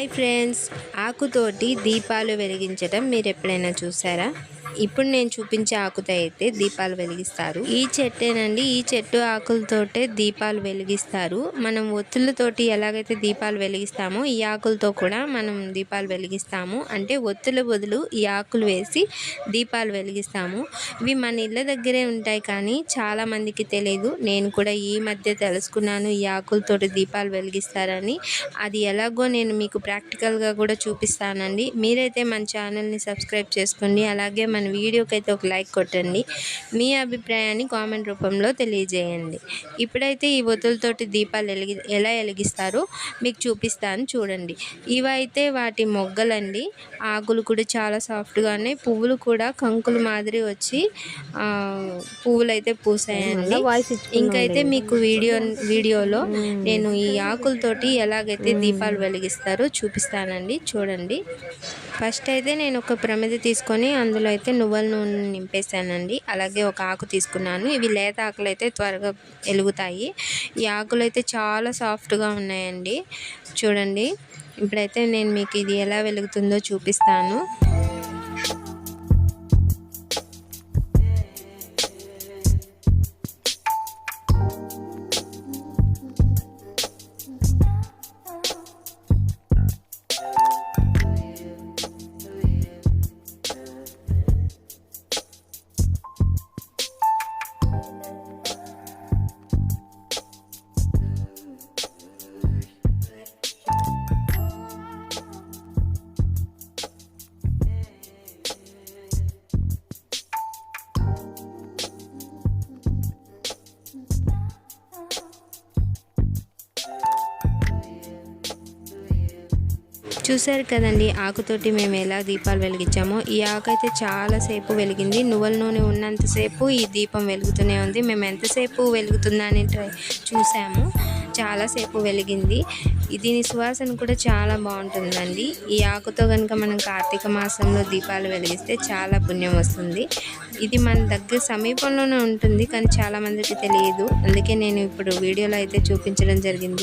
Hi friends. ఆకుతోటి దీపాలు వెలిగించడం మీరు ఎప్పుడైనా చూసారా? ఇప్పుడు నేను చూపించే ఆకుతో అయితే దీపాలు వెలిగిస్తారు. ఈ చెట్టేనండి. ఈ చెట్టు ఆకులతోటే దీపాలు వెలిగిస్తారు. మనం ఒత్తులతోటి ఎలాగైతే దీపాలు వెలిగిస్తామో ఈ ఆకులతో కూడా మనం దీపాలు వెలిగిస్తాము. అంటే ఒత్తుల బదులు ఈ ఆకులు వేసి దీపాలు వెలిగిస్తాము. ఇవి మన ఇళ్ళ దగ్గరే ఉంటాయి కానీ చాలా మందికి తెలియదు నేను కూడా ఈ మధ్య తెలుసుకున్నాను ఈ ఆకులతోటి దీపాలు వెలిగిస్తారని. అది ఎలాగో నేను మీకు ప్రాక్టికల్గా కూడా చూపిస్తానండి. మీరైతే మన ఛానల్ని సబ్స్క్రైబ్ చేసుకోండి. అలాగే మన వీడియోకి అయితే ఒక లైక్ కొట్టండి. మీ అభిప్రాయాన్ని కామెంట్ రూపంలో తెలియజేయండి. ఇప్పుడైతే ఈ ఒత్తులతోటి దీపాలు వెలిగి ఎలా వెలిగిస్తారో మీకు చూపిస్తాను చూడండి. ఇవైతే వాటి మొగ్గలండి. ఆకులు కూడా చాలా సాఫ్ట్గా ఉన్నాయి పువ్వులు కూడా కంకులు మాదిరి వచ్చి పువ్వులు అయితే పూసాయండి. ఇంకైతే మీకు వీడియో వీడియోలో నేను ఈ ఆకులతోటి ఎలాగైతే దీపాలు వెలిగిస్తారో చూపిస్తానండి. చూడండి. ఫస్ట్ అయితే నేను ఒక ప్రమిద తీసుకొని అందులో అయితే నువ్వుల నూనె నింపేశానండి. అలాగే ఒక ఆకు తీసుకున్నాను. ఇవి లేత ఆకులు అయితే త్వరగా వెలుగుతాయి ఈ ఆకులు అయితే చాలా సాఫ్ట్గా ఉన్నాయండి. చూడండి. ఇప్పుడైతే నేను మీకు ఇది ఎలా వెలుగుతుందో చూపిస్తాను. చూశారు కదండి ఆకుతోటి మేము ఎలా దీపాలు వెలిగించామో. ఈ ఆకు అయితే చాలాసేపు వెలిగింది. నువ్వుల నూనె ఉన్నంతసేపు ఈ దీపం వెలుగుతూనే ఉంది. మేము ఎంతసేపు వెలుగుతుందని ట్రై చూసాము చాలాసేపు వెలిగింది. దీని సువాసన కూడా చాలా బాగుంటుందండి. ఈ ఆకుతో కనుక మనం కార్తీక మాసంలో దీపాలు వెలిగిస్తే చాలా పుణ్యం వస్తుంది. ఇది మన దగ్గర సమీపంలోనే ఉంటుంది కానీ చాలా మందికి తెలియదు. అందుకే నేను ఇప్పుడు వీడియోలో అయితే చూపించడం జరిగింది.